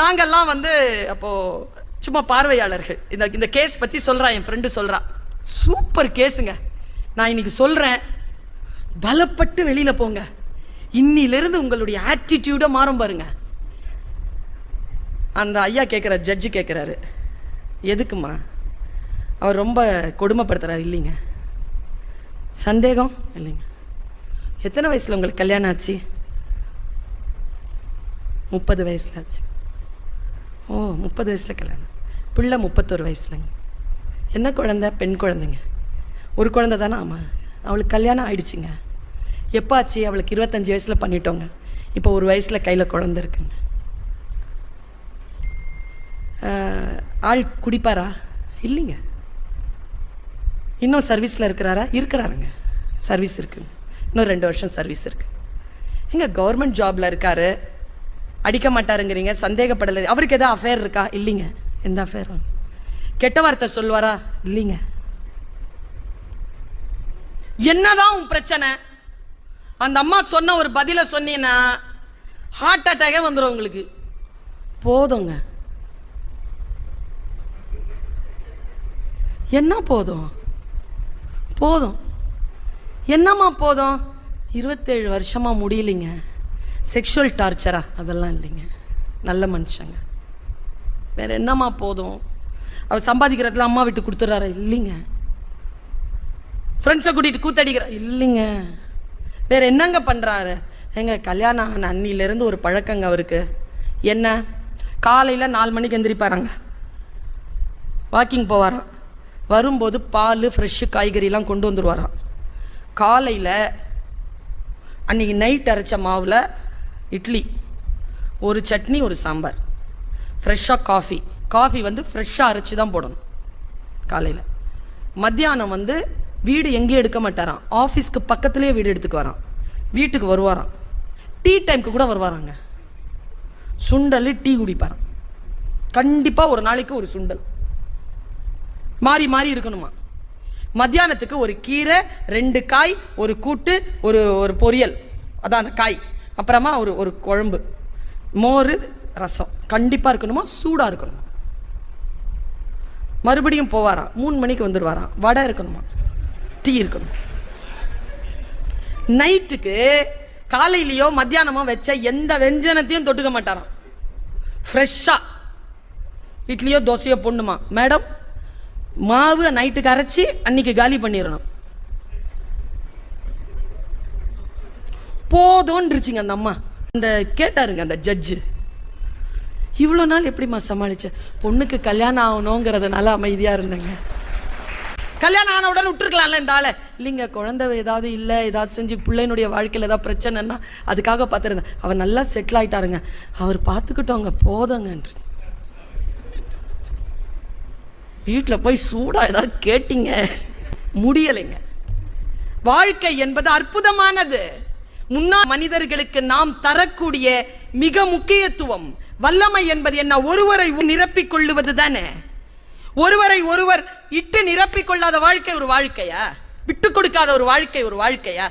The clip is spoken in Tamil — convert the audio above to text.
நாங்கள்லாம் வந்து அப்போது சும்மா பார்வையாளர்கள். இந்த இந்த கேஸ் பற்றி சொல்கிறான் என் ஃப்ரெண்டு சொல்கிறான் சூப்பர் கேஸுங்க நான் இன்னைக்கு சொல்கிறேன் பலப்பட்டு வெளியில் போங்க. இன்னிலிருந்து உங்களுடைய ஆட்டிடியூடை மாறும் பாருங்க. அந்த ஐயா கேட்குறாரு ஜட்ஜு கேட்குறாரு எதுக்குமா அவர் ரொம்ப கொடுமைப்படுத்துறாரு இல்லைங்க. சந்தேகம்? இல்லைங்க. எத்தனை வயசில் உங்களுக்கு கல்யாணம் ஆச்சு? முப்பது வயசில் ஆச்சு. ஓ முப்பது வயசில் கல்யாணம். பிள்ளை முப்பத்தொரு வயசுலங்க. என்ன குழந்த? பெண் குழந்தைங்க. ஒரு குழந்த தானே ஆமாம் அவளுக்கு கல்யாணம் ஆயிடுச்சுங்க. எப்போ ஆச்சு அவளுக்கு இருபத்தஞ்சி வயசில் பண்ணிட்டோங்க. இப்போ ஒரு வயசில் கையில் குழந்த இருக்குங்க. ஆள் குடிப்பாரா? இல்லைங்க. இன்னும் சர்வீஸில் இருக்கிறாரா? இருக்கிறாருங்க. சர்வீஸ் இருக்குங்க. இன்னும் ரெண்டு வருஷம் சர்வீஸ் இருக்கு. எங்கள் கவர்மெண்ட் ஜாபில் இருக்காரு. அடிக்க மாட்டாருங்கிறீங்க சந்தேகப்படலை. அவருக்கு எதாவது அஃபேர் இருக்கா? இல்லைங்க. எந்த அஃபேரும் கெட்ட வார்த்தை சொல்வாரா இல்லைங்க. என்னதான் உன் பிரச்சனை? அந்த அம்மா சொன்ன ஒரு பதில சொன்னீங்கன்னா ஹார்ட் அட்டாகே வந்துடும் உங்களுக்கு. போதுங்க. என்ன போதும்? போதும். என்னம்மா போதும்? இருபத்தேழு வருஷமா முடியலைங்க. செக்ஷுவல் டார்ச்சரா அதெல்லாம் இல்லைங்க. நல்ல மனுஷங்க. வேற என்னம்மா போதும்? அவர் சம்பாதிக்கிறதுல அம்மா விட்டு கொடுத்துட்றாரு? இல்லைங்க. ஃப்ரெண்ட்ஸை கூட்டிகிட்டு கூத்தடிக்கிற இல்லைங்க. வேற என்னங்க பண்ணுறாரு எங்க கல்யாணம் ஆன அன்னிலேருந்து ஒரு பழக்கங்க அவருக்கு. என்ன? காலையில் நாலு மணிக்கு எந்திரிப்பாராங்க. வாக்கிங் போவாராம். வரும்போது பால் ஃப்ரெஷ்ஷு காய்கறிலாம் கொண்டு வந்துருவாராம். காலையில் அன்னைக்கு நைட் அரைச்ச மாவில் இட்லி ஒரு சட்னி ஒரு சாம்பார். ஃப்ரெஷ்ஷாக காஃபி காஃபி வந்து ஃப்ரெஷ்ஷாக அரைச்சி தான் போடணும் காலையில். மத்தியானம் வந்து வீடு எங்கேயும் எடுக்க மாட்டாராம். ஆஃபீஸ்க்கு பக்கத்துலேயே வீடு எடுத்துக்கு வரான். வீட்டுக்கு வருவாராம். டீ டைம்க்கு கூட வருவாராங்க. சுண்டல் டீ குடிப்பாராம். கண்டிப்பாக ஒரு நாளைக்கு ஒரு சுண்டல். மாறி மாறி இருக்கணுமா? மத்தியானத்துக்கு ஒரு கீரை ரெண்டு காய் ஒரு கூட்டு ஒரு ஒரு பொரியல். அதான் அந்த காய். அப்புறமா ஒரு ஒரு குழம்பு. மோர் ரசம். கண்டிப்பாக இருக்கணுமா? சூடாக இருக்கணுமா? மறுபடியும் போவாராம் மூணு மணிக்கு வந்துடுவாராம் வடை இருக்கணுமா? டீ இருக்கணும். நைட்டுக்கு காலையிலையோ மத்தியானமோ வச்ச எந்த வெஞ்சனத்தையும் தொட்டுக்க மாட்டாராம். ஃப்ரெஷ்ஷாக இட்லியோ தோசையோ பொண்ணுமா மேடம் மாவு நைட்டுக்கு அரைச்சி அன்னைக்கு காலி பண்ணிடணும். போதும்ன்றுச்சுங்க அந்த அம்மா. அந்த கேட்டாருங்க அந்த ஜட்ஜு இவ்வளோ நாள் எப்படிம்மா சமாளிச்ச? பொண்ணுக்கு கல்யாணம் ஆகணுங்கிறதுனால அமைதியாக இருந்தேங்க. கல்யாணம் ஆன உடனே விட்டுருக்கலாம்ல இந்த ஆளை. இல்லைங்க குழந்தை ஏதாவது இல்லை ஏதாவது செஞ்சு பிள்ளைனுடைய வாழ்க்கையில் ஏதாவது பிரச்சனைன்னா அதுக்காக பார்த்துருந்தேன். அவர் நல்லா செட்டில் ஆயிட்டாருங்க. அவர் பார்த்துக்கிட்டோங்க போதுங்கன்றது. வீட்டில் போய் சூடாக ஏதாவது கேட்டீங்க? முடியலைங்க. வாழ்க்கை என்பது அற்புதமானது. முன்னாள் மனிதர்களுக்கு நாம் தரக்கூடிய மிக முக்கியத்துவம். வல்லமை என்பது என்ன? ஒருவரை நிரப்பிக் கொள்ளுவது தானே. ஒருவரை ஒருவர் இட்டு நிரப்பிக் கொள்ளாத வாழ்க்கை ஒரு வாழ்க்கையா? விட்டு கொடுக்காத ஒரு வாழ்க்கை ஒரு வாழ்க்கையா?